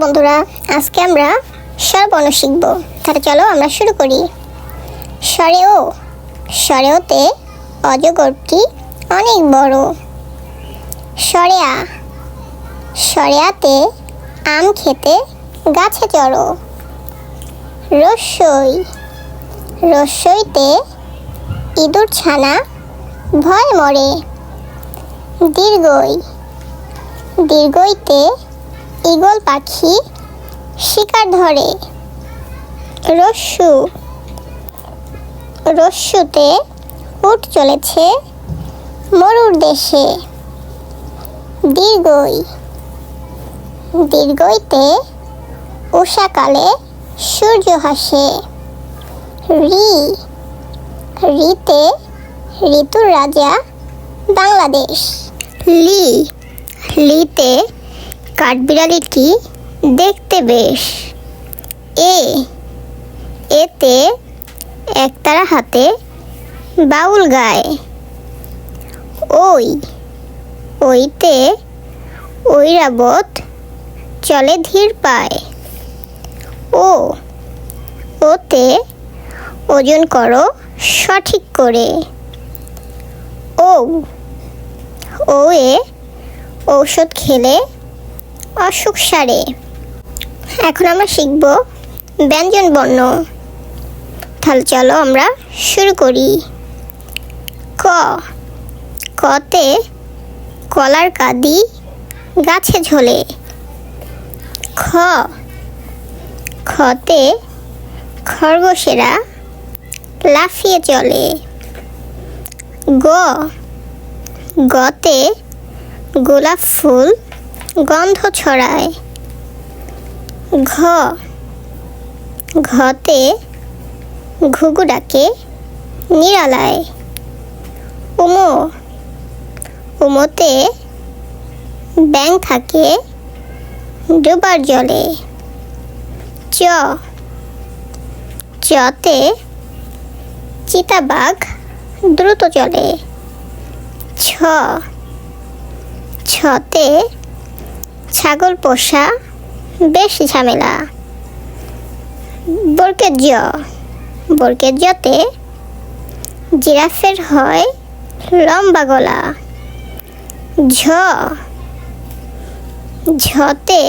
বন্ধুরা, আজকে আমরা স্বরবর্ণ শিখব। তাহলে চলো আমরা শুরু করি। স্বরেও স্বরেওতে অজগরটি অনেক বড়। সরেয়া সরেয়াতে আম খেতে গাছে চড়ো। রস্যই রস্যইতে ইঁদুর ছানা ভয় মরে। দীর্ঘই। দীর্ঘইতে ঈগল পাখি শিকার ধরে। রস্যু। রস্যুতে উট চলেছে মরুর দেশে। দীর্ঘই। দীর্ঘইতে উষাকালে সূর্য হাসে রি। রিতে ঋতুর রাজা বাংলাদেশ। লি। লিতে কাঠবিড়ালিটি দেখতে বেশ। এ, এতে একতারা হাতে বাউল গায়। ওই, ওইতে ঐরাবত চলে ধীর পায়। ও, ওতে ওজন করো সঠিক করে। ও ও এ ঔষধ খেলে অসুখ সারে। এখন আমরা শিখব ব্যঞ্জন বর্ণ। তাহলে চলো আমরা শুরু করি। ক। কতে কলার কাদি গাছে ঝোলে। খ। খতে খরগোশেরা লাফিয়ে চলে। গ। গতে গোলাপ ফুল গন্ধ ছড়ায়। ঘ। ঘতে ঘুঘু ডাকে নিরালায় উমো। উমোতে ব্যাং থাকে ডোবার জলে। চ। চতে চিতাবাঘ দ্রুত চলে। ছ। ছতে ছাগল পোষা বেশ ঝামেলা। বরকের জ বরকের জতে জিরাফের হয় লম্বা গলা। ঝ। ঝতে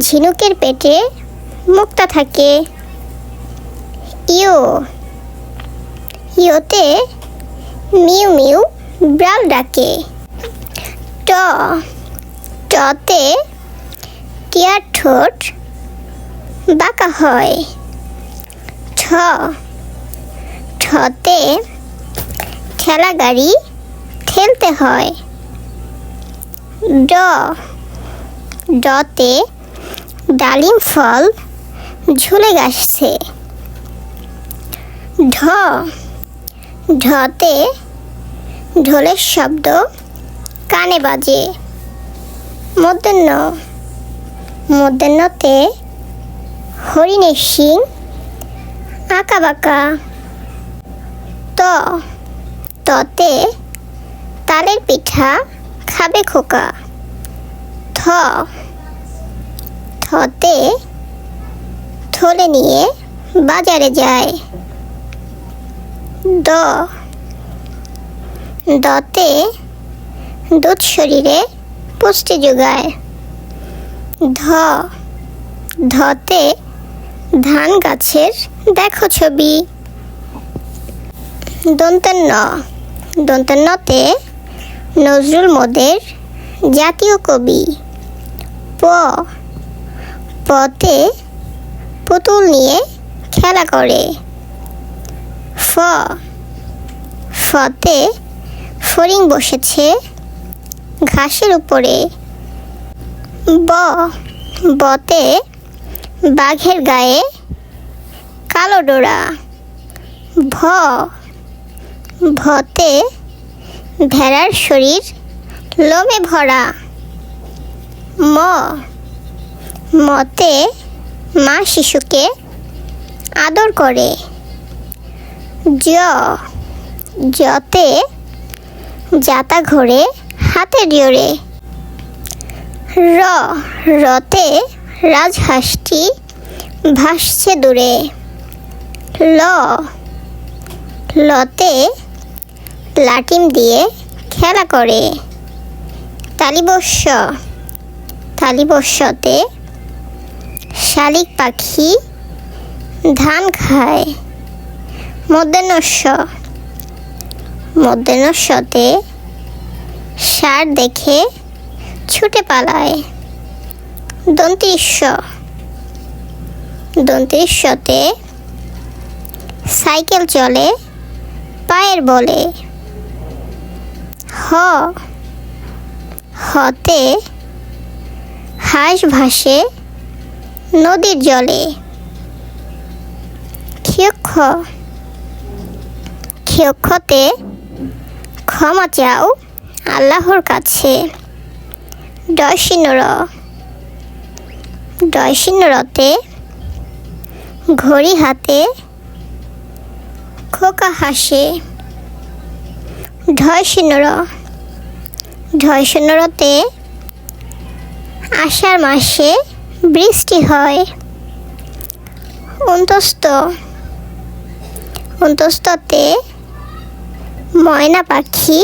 ঝিনুকের পেটে মুক্তা থাকে। ইও ইয়োতে মিউ মিউ ব্রাল ডাকে। ট। টতে টিয়ার ঠোঁট বাঁকা হয়। ঠ ঠতে ঠেলা গাড়ি ঠেলতে হয়। ড, ডতে ডালিম ফল ঝুলে গাছছে ঢ, ঢতে ঢোলের শব্দ কানে বাজে। মধ্যাহ্ন মধ্যাহ্নতে হরিণের শিং, আঁকা বাঁকা। ত, ততে তালের পিঠা, খাবে খোকা। থ, থতে থলে নিয়ে বাজারে যায়। দ, দতে দুধ শরীরে পুষ্টি যোগায়। ধ, ধতে ধান গাছের দেখো ছবি। দন্তান্ন, দন্তান্নতে নজরুল মোদের জাতীয় কবি। প পতে পুতুল নিয়ে খেলা করে। ফ, ফতে ফড়িং বসেছে ঘাসের উপরে। ব, বতে বাঘের গায়ে কালো ডোরা। ভ, ভতে ভেড়ার শরীর লোমে ভরা। ম, মতে মা শিশুকে আদর করে। জ যতে যাতা ঘোরে হাতে জোরে র। রতে রাজহাঁসটি ভাসছে দূরে। ল, লতে লাটিম দিয়ে খেলা করে। তালিবস্য, তালিবস্যতে শালিক পাখি ধান খায়। মধ্যাহ্নস্য, মধ্যাহ্নস্যতে সার দেখে ছুটে পালায়। দন্তিস্য দন্তিস্যতে সাইকেল চলে, পায়ের বলে। হ। হতে হাঁস ভাসে নদীর জলে। ক্ষয়ক্ষ। ক্ষয়ক্ষতে ক্ষমা চাও। আল্লাহর কাছে। ডয়সিনর ডয়সিনরতে ঘড়ি হাতে খোকা হাসে। ঢয়সিনর ঢয়সিনরতে আষাঢ় মাসে বৃষ্টি হয়। অন্তস্ত অন্তস্ততে ময়না পাখি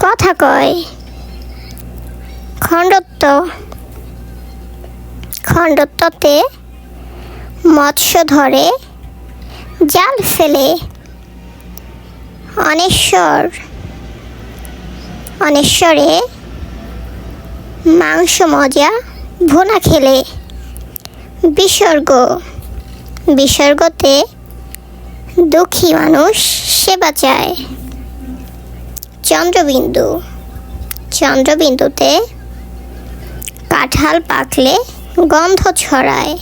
কথা কয়। খণ্ডত্ব। খণ্ডত্বতে মৎস্য ধরে, জাল ফেলে। অনেশ্বর। অনেশ্বরে মাংস মজা ভুনা খেলে। বিসর্গ। বিসর্গতে দুঃখী মানুষ সেবা চায়। চন্দ্রবিন্দু। চন্দ্রবিন্দুতে কাঁঠাল পাকলে গন্ধ ছড়ায়।